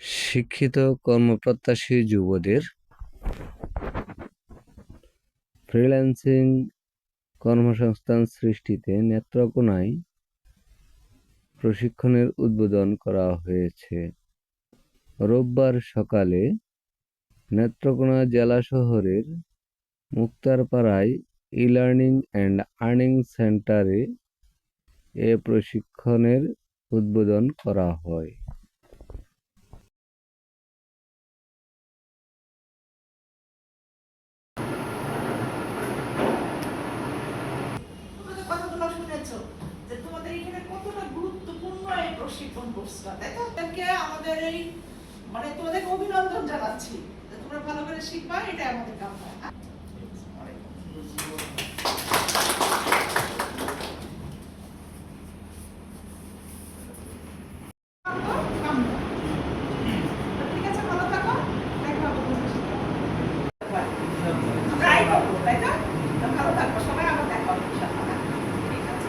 শিক্ষিত কর্মপ্রত্যাশী যুবদের ফ্রিল্যান্সিং কর্মসংস্থান সৃষ্টিতে নেত্রকোনায় প্রশিক্ষণের উদ্বোধন করা হয়েছে। রোববার সকালে নেত্রকোনা জেলা শহরের মুক্তারপাড়ায় ই লার্নিং অ্যান্ড আর্নিং সেন্টারে এ প্রশিক্ষণের উদ্বোধন করা হয়। তোমাদের এখানে কতটা গুরুত্বপূর্ণ এই প্রশিক্ষণ কোর্সটা? তাই তো? তাদেরকে আমাদের এই মানে তোমাদেরকে অভিনন্দন জানাচ্ছি তোমরা ভালো করে শিখবা এটা আমাদের কাম হয় হ্যাঁ? ঠিক আছে ভালো থাকো দেখা হবে তোমাদের সাথে। ট্রাই করব তাই না তো ভালো থাকব সবাই আবার দেখা হবে ইনশাআল্লাহ, হ্যাঁ? ঠিক আছে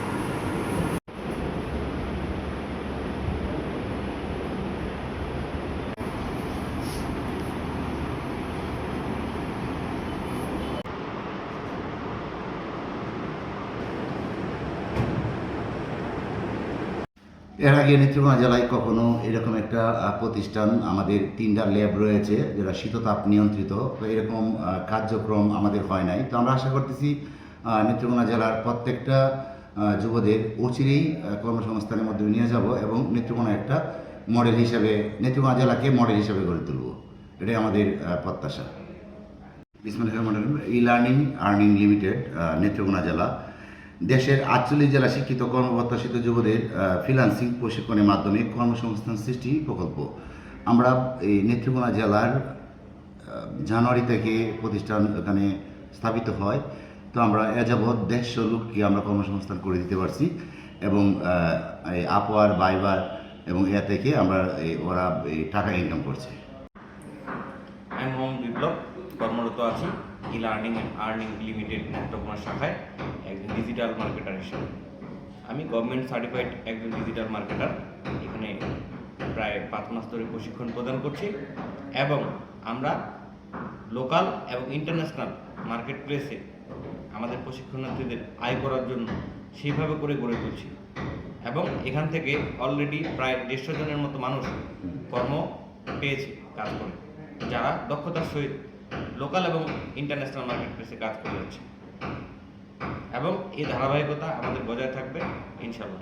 এর আগে নেত্রকোনা জেলায় কখনো এরকম একটা প্রতিষ্ঠান আমাদের তিনটা ল্যাব রয়েছে যেটা শীততাপ নিয়ন্ত্রিত, তো এরকম কার্যক্রম আমাদের হয় নাই। তো আমরা আশা করতেছি নেত্রকোনা জেলার প্রত্যেকটা যুবদের অচিরেই কর্মসংস্থানের মধ্যে নিয়ে যাব এবং নেত্রকোনা একটা মডেল হিসাবে নেত্রকোনা জেলাকে মডেল হিসাবে গড়ে তুলব। এটাই আমাদের প্রত্যাশা। রহমানির e learning earning limited Netrokona জেলা। দেশের আটচল্লিশ জেলা শিক্ষিত কর্মপ্রত্যাশিত যুবদের ফ্রিলান্সিং প্রশিক্ষণের মাধ্যমে কর্মসংস্থান সৃষ্টি প্রকল্প। আমরা এই নেত্রকোনা জেলার জানুয়ারি থেকে প্রতিষ্ঠান এখানে স্থাপিত হয়। তো আমরা এ যাবৎ দেড়শো লোককে আমরা কর্মসংস্থান করে দিতে পারছি এবং এই আপওয়ার, বাইবার এবং এ থেকে আমরা ওরা টাকা ইনকাম করছে। আমি বিপ্লব, কর্মরত আছি। E learning and earning limited Netrokona শাখায় একজন ডিজিটাল মার্কেটার হিসেবে। আমি গভর্নমেন্ট সার্টিফাইড একজন ডিজিটাল মার্কেটার এখানে প্রায় পাঁচ মাস ধরে প্রশিক্ষণ প্রদান করছি এবং আমরা লোকাল এবং ইন্টারন্যাশনাল মার্কেট প্লেসে আমাদের প্রশিক্ষণার্থীদের আয় করার জন্য সেইভাবে করে গড়ে তুলছি। এবং এখান থেকে অলরেডি প্রায় দেড়শো জনের মতো মানুষ কর্ম পেয়েছে কাজ করে, যারা দক্ষতার সহিত লোকাল এবং ইন্টারন্যাশনাল মার্কেট প্লেসে কাজ করে যাচ্ছে এবং এই ধারাবাহিকতা আমাদের বজায় থাকবে ইনশাল্লাহ